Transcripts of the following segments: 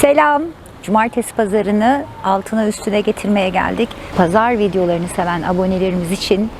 Selam. Cumartesi pazarını altına üstüne getirmeye geldik. Pazar videolarını seven abonelerimiz için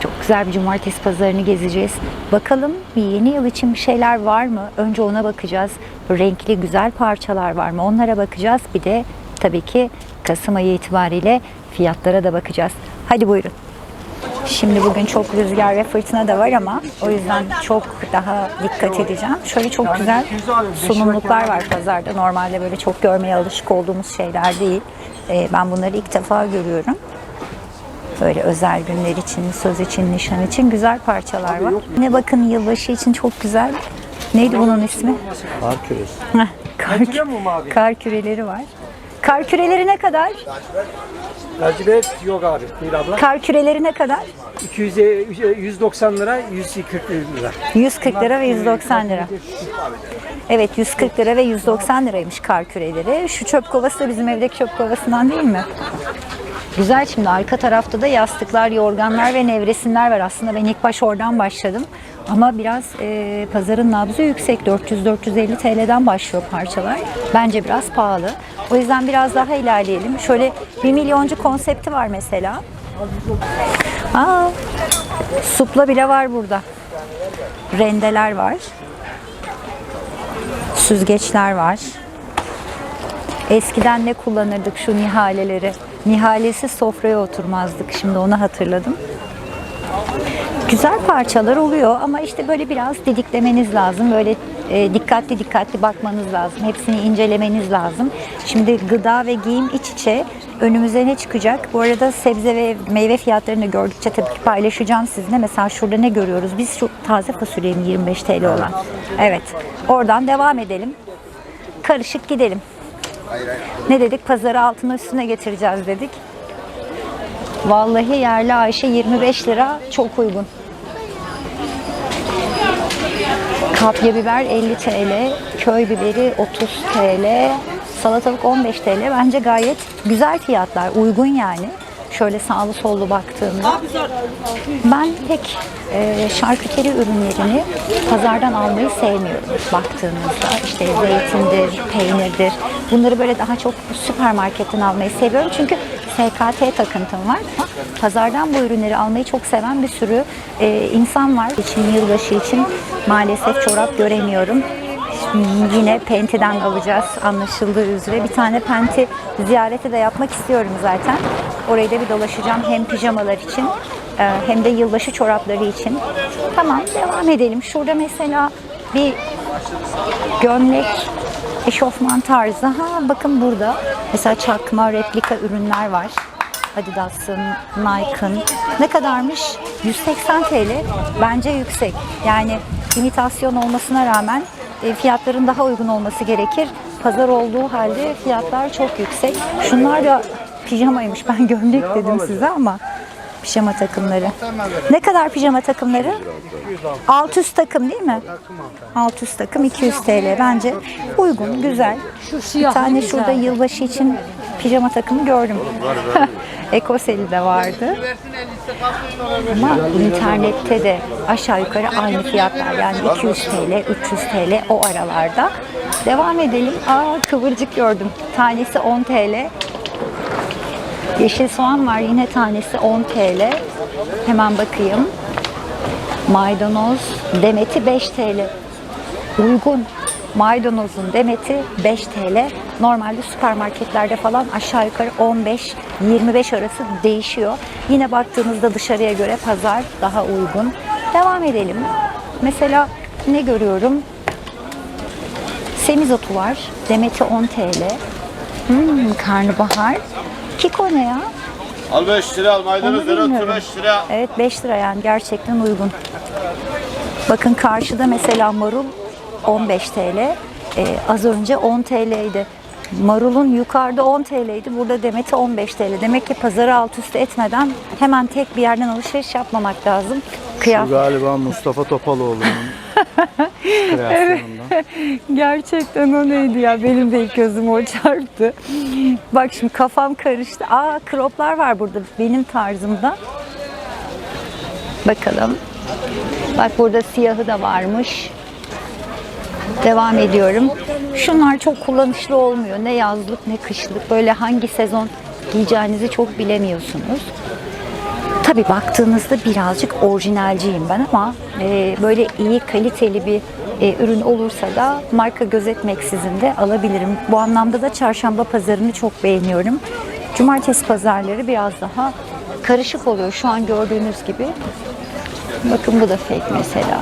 çok güzel bir cumartesi pazarını gezeceğiz. Bakalım yeni yıl için bir şeyler var mı? Önce ona bakacağız. Renkli güzel parçalar var mı? Onlara bakacağız. Bir de tabii ki Kasım ayı itibariyle fiyatlara da bakacağız. Hadi buyurun. Şimdi bugün çok rüzgar ve fırtına da var ama o yüzden çok daha dikkat edeceğim. Şöyle çok güzel sunumluklar var pazarda. Normalde böyle çok görmeye alışık olduğumuz şeyler değil. Ee, ben bunları ilk defa görüyorum. Böyle özel günler için, söz için, nişan için güzel parçalar var. Ne bakın yılbaşı için çok güzel. Neydi bunun ismi? Kar küresi. Kar, kar küreleri var. Kar küreleri ne kadar? Lacivert yok abi. Değil abla. Kar küreleri ne kadar? 200, 190 lira, 140 lira. 140 lira ve 190 lira. Evet 140 lira ve 190 liraymış kar küreleri. Şu çöp kovası da bizim evdeki çöp kovasından değil mi? Güzel şimdi arka tarafta da yastıklar, yorganlar ve nevresimler var. Aslında ben ilk baş oradan başladım. Ama biraz e, pazarın nabzı yüksek. 400-450 TL'den başlıyor parçalar. Bence biraz pahalı. O yüzden biraz daha ilerleyelim. Şöyle bir milyoncu konsepti var mesela. Aa, supla bile var burada. Rendeler var. Süzgeçler var. Eskiden ne kullanırdık şu nihaleleri? Nihalesiz sofraya oturmazdık. Şimdi onu hatırladım. Güzel parçalar oluyor ama işte böyle biraz didiklemeniz lazım. Böyle e, dikkatli dikkatli bakmanız lazım. Hepsini incelemeniz lazım. Şimdi gıda ve giyim iç içe önümüze ne çıkacak? Bu arada sebze ve meyve fiyatlarını gördükçe tabii ki paylaşacağım sizinle. Mesela şurada ne görüyoruz? Biz şu taze fasulye mi 25 TL olan. Evet. Oradan devam edelim. Karışık gidelim. Ne dedik? Pazarı altına üstüne getireceğiz dedik. Vallahi yerli Ayşe 25 lira çok uygun. Kapya biber 50 TL, köy biberi 30 TL, salatalık 15 TL. Bence gayet güzel fiyatlar, uygun yani. Şöyle sağlı sollu baktığımda. Ben pek e, şarküteri ürünlerini pazardan almayı sevmiyorum baktığınızda. İşte zeytindir, peynirdir. Bunları böyle daha çok süpermarketten almayı seviyorum. Çünkü SKT takıntım var. Pazardan bu ürünleri almayı çok seven bir sürü e, insan var. İçin yılbaşı için maalesef çorap göremiyorum. Şimdi yine Penti'den alacağız anlaşıldığı üzere. Bir tane Penti ziyareti de yapmak istiyorum zaten. Orayı da bir dolaşacağım hem pijamalar için e, hem de yılbaşı çorapları için. Tamam devam edelim. Şurada mesela bir gömlek, eşofman tarzı. Ha bakın burada mesela çakma replika ürünler var. Adidas'ın, Nike'ın. Ne kadarmış? 180 TL. Bence yüksek. Yani imitasyon olmasına rağmen e, fiyatların daha uygun olması gerekir. Pazar olduğu halde fiyatlar çok yüksek. Şunlar da pijamaymış. Ben gömlek dedim size ama pijama takımları. Ne kadar pijama takımları? Alt üst takım değil mi? Alt üst takım 200 TL. Bence uygun, güzel. Bir tane şurada yılbaşı için pijama takımı gördüm. Ekoseli de vardı. Ama internette de aşağı yukarı aynı fiyatlar. Yani 200 TL, 300 TL o aralarda. Devam edelim. Aa kıvırcık gördüm. Tanesi 10 TL. Yeşil soğan var yine tanesi 10 TL. Hemen bakayım. Maydanoz demeti 5 TL. Uygun. Maydanozun demeti 5 TL. Normalde süpermarketlerde falan aşağı yukarı 15-25 arası değişiyor. Yine baktığınızda dışarıya göre pazar daha uygun. Devam edelim. Mesela ne görüyorum? Semizotu var. Demeti 10 TL. Hmm, karnabahar. Kiko ne ya? Al 5 lira al maydanoz Onu bilmiyorum. 5 lira. Evet 5 lira yani gerçekten uygun. Bakın karşıda mesela marul 15 TL. Ee, az önce 10 TL'ydi. Marulun yukarıda 10 TL'ydi. Burada demeti 15 TL. Demek ki pazarı alt üst etmeden hemen tek bir yerden alışveriş yapmamak lazım. Bu Kıyafet. galiba Mustafa Topaloğlu'nun kreasyonundan. Gerçekten o neydi ya? Benim de ilk gözüm o çarptı. Bak şimdi kafam karıştı. Aa kroplar var burada benim tarzımda. Bakalım. Bak burada siyahı da varmış. Devam ediyorum. Şunlar çok kullanışlı olmuyor. Ne yazlık ne kışlık. Böyle hangi sezon giyeceğinizi çok bilemiyorsunuz. Tabi baktığınızda birazcık orijinalciyim ben ama e, böyle iyi kaliteli bir e, ürün olursa da marka gözetmeksizin de alabilirim. Bu anlamda da çarşamba pazarını çok beğeniyorum. Cumartesi pazarları biraz daha karışık oluyor şu an gördüğünüz gibi. Bakın bu da fake mesela.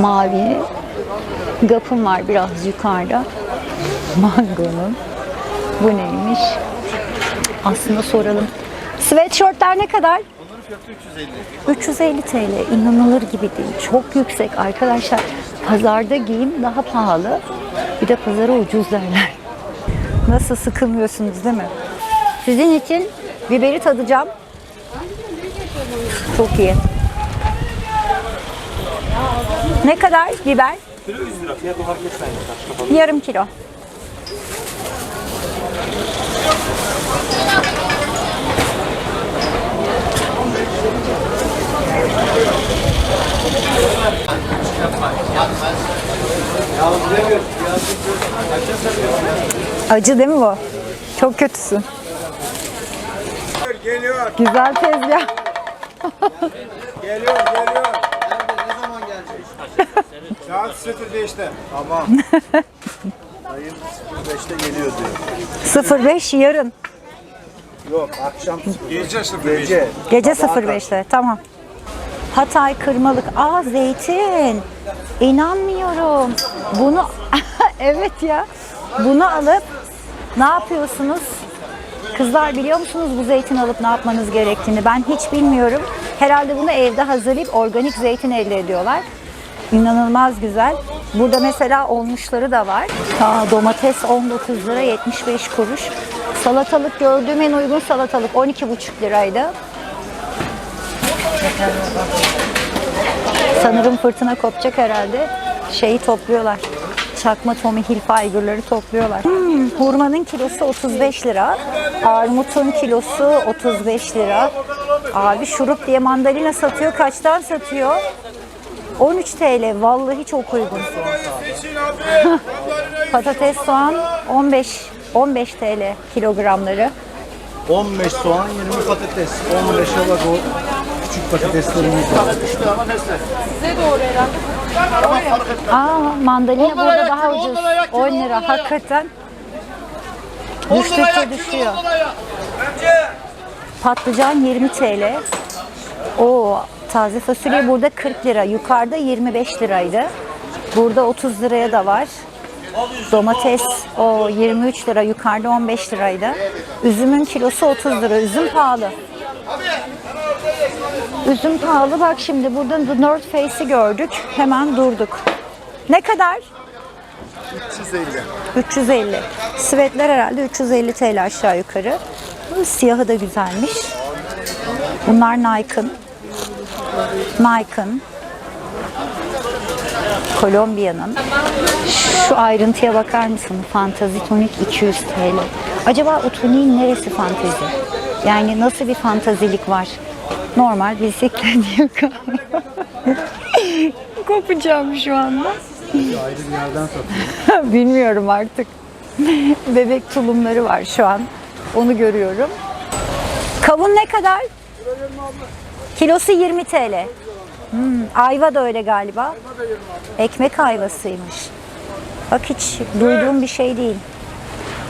Mavi. Gapım var biraz yukarıda. Mango'nun. Bu neymiş? Aslında soralım. Sweatshirtler ne kadar? 350 TL. İnanılır gibi değil. Çok yüksek arkadaşlar. Pazarda giyim daha pahalı. Bir de pazara ucuz derler. Nasıl sıkılmıyorsunuz değil mi? Sizin için biberi tadacağım. Çok iyi. Ne kadar biber? Kilo 100 lira. Fiyat olarak geçmeyin. Yarım kilo. Acı değil mi bu? Çok kötüsün. Geliyor, Güzel tezgah. geliyor, geliyor. Ne zaman gelecek? Saat 0'da işte. Tamam. Ayın 05'te geliyor diyor. 05 yarın. Yok akşam Gece 0'da gece. Gece 05'te tamam. Hatay kırmalık. Aa zeytin. İnanmıyorum. Bunu evet ya. Bunu alıp ne yapıyorsunuz? Kızlar biliyor musunuz bu zeytin alıp ne yapmanız gerektiğini? Ben hiç bilmiyorum. Herhalde bunu evde hazırlayıp organik zeytin elde ediyorlar. İnanılmaz güzel. Burada mesela olmuşları da var. Aa, domates 19 lira 75 kuruş. Salatalık gördüğüm en uygun salatalık 12,5 liraydı. Sanırım fırtına kopacak herhalde. Şeyi topluyorlar. Çakma Tommy Hilfiger'ları topluyorlar. Hmm, hurmanın kilosu 35 lira. Armutun kilosu 35 lira. Abi şurup diye mandalina satıyor. Kaçtan satıyor? 13 TL. Vallahi çok uygun. Patates, soğan 15 15 TL kilogramları. 15 soğan 20 patates. 15 olarak küçük patateslerimiz var. Aa mandalina burada daha ucuz. 10 lira hakikaten. Düştükçe düşüyor. Patlıcan 20 TL. O taze fasulye burada 40 lira. Yukarıda 25 liraydı. Burada 30 liraya da var. Domates o 23 lira. Yukarıda 15 liraydı. Üzümün kilosu 30 lira. Üzüm pahalı. Üzüm pahalı. Bak şimdi burada The North Face'i gördük. Hemen durduk. Ne kadar? 350. 350. Svetler herhalde 350 TL aşağı yukarı. Siyahı da güzelmiş. Bunlar Nike'ın. Nike'ın. Kolombiya'nın. Şu ayrıntıya bakar mısın? Fantazi tonik 200 TL. Acaba o toniğin neresi fantezi? Yani nasıl bir fantazilik var? Normal bisiklet yaka. Kopacağım şu anda. Ayrı bir yerden satıyor. Bilmiyorum artık. Bebek tulumları var şu an. Onu görüyorum. Kavun ne kadar? Kilosu 20 TL. Hmm, ayva da öyle galiba. Ekmek ayvasıymış. Bak hiç duyduğum bir şey değil.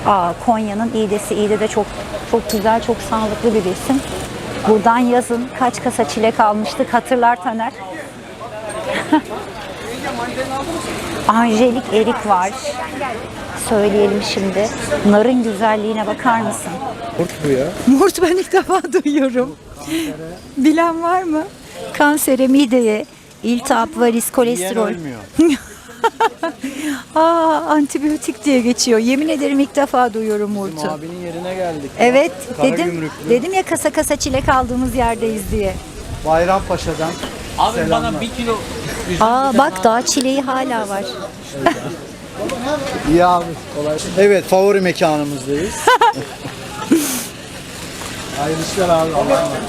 Aa, Konya'nın iğdesi. İğde de çok çok güzel, çok sağlıklı bir besin. Buradan yazın kaç kasa çilek almıştık hatırlar Taner. Angelik erik var. Söyleyelim şimdi. Narın güzelliğine bakar mısın? Kurt bu ya. Murt ben ilk defa duyuyorum. Bilen var mı? Kansere, mideye, iltihap, varis, kolesterol. Aa, antibiyotik diye geçiyor. Yemin ederim ilk defa duyuyorum Murt'u. Abinin yerine geldik. Evet Kara dedim. gümrüklü. Dedim ya kasa kasa çilek aldığımız yerdeyiz diye. Bayrampaşa'dan Abi Selamlar. bana bir kilo Aa bak daha çileği hala var. İyi abi. Kolay. Evet favori mekanımızdayız. Hayırlı işler abi. Allah'a emanet.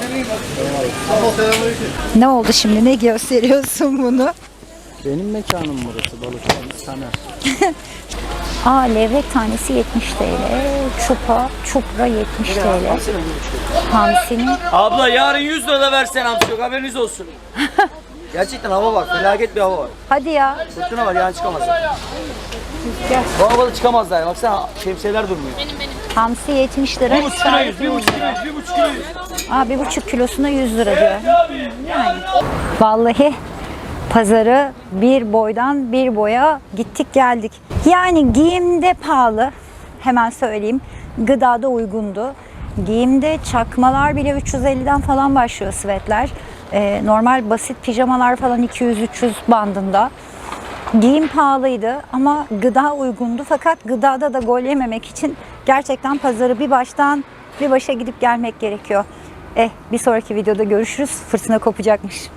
Ne oldu şimdi? Ne gösteriyorsun bunu? Benim mekanım burası balıkçı Taner. Aa levrek tanesi 70 TL. Çupa, çupra 70 TL. Hamsinin Abla yarın 100 lira da versen hamsi yok haberiniz olsun. Gerçekten hava var. Felaket bir hava var. hadi ya. Fırtına var yani çıkamaz. Bu havada çıkamazlar yani. Baksana şemsiyeler durmuyor. Hamsi 70 lira. 1,5 kilo 100, 1,5 kilo 100, 1,5 kilo 100. Aa bir buçuk kilosuna 100 lira diyor. Yani. Vallahi pazarı bir boydan bir boya gittik geldik. Yani giyimde pahalı. Hemen söyleyeyim. Gıdada uygundu. Giyimde çakmalar bile 350'den falan başlıyor svetler. Ee, normal basit pijamalar falan 200-300 bandında. Giyim pahalıydı ama gıda uygundu. Fakat gıdada da gol yememek için gerçekten pazarı bir baştan bir başa gidip gelmek gerekiyor. Eh bir sonraki videoda görüşürüz. Fırtına kopacakmış.